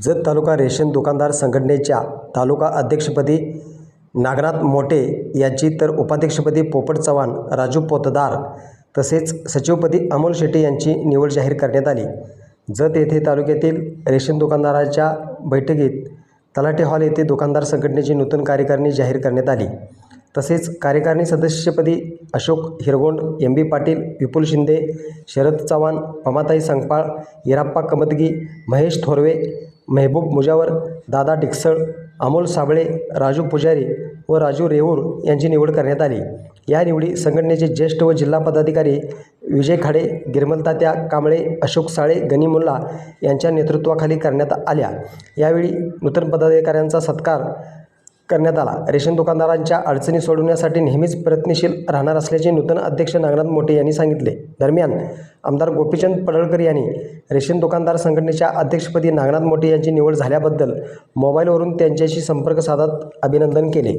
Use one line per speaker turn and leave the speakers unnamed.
जत तालुका ration दुकानदार संघटनेच्या तालुका अध्यक्षपदी नागनाथ मोटे यांची तर उपाध्यक्षपदी पोपट चव्हाण राजू पोतदार तसेच सचिवपदी अमोल शेट्टी यांची निवड जाहीर करण्यात आली. जत येथे तालुक्यातील रेशन दुकानदाराच्या बैठकीत तलाठी हॉल येथे दुकानदार संघटनेची नूतन कार्यकारिणी जाहीर करण्यात आली. तसेच कार्यकारिणी सदस्यपदी अशोक हिरगोंड एम बी पाटील विपुल शिंदे शरद चव्हाण पमाताई संगपाळ इराप्पा कमतगी महेश थोरवे मेहबूब मुजावर दादा टिकसळ अमोल साबळे राजू पुजारी व राजू रेऊर यांची निवड करण्यात आली. या निवडी संघटनेचे ज्येष्ठ व जिल्हा पदाधिकारी विजय खाडे गिरमलतात्या कांबळे अशोक साळे गनी मुल्ला यांच्या नेतृत्वाखाली करण्यात आल्या. यावेळी नूतन पदाधिकाऱ्यांचा सत्कार करण्यात आला. रेशन दुकानदारांच्या अडचणी सोडवण्यासाठी नेहमीच प्रयत्नशील राहणार असल्याचे नूतन अध्यक्ष नागनाथ मोटे यांनी सांगितले. दरम्यान आमदार गोपीचंद पडळकर यांनी रेशन दुकानदार संघटनेच्या अध्यक्षपदी नागनाथ मोटे यांची निवड झाल्याबद्दल मोबाईलवरून त्यांच्याशी संपर्क साधत अभिनंदन केले.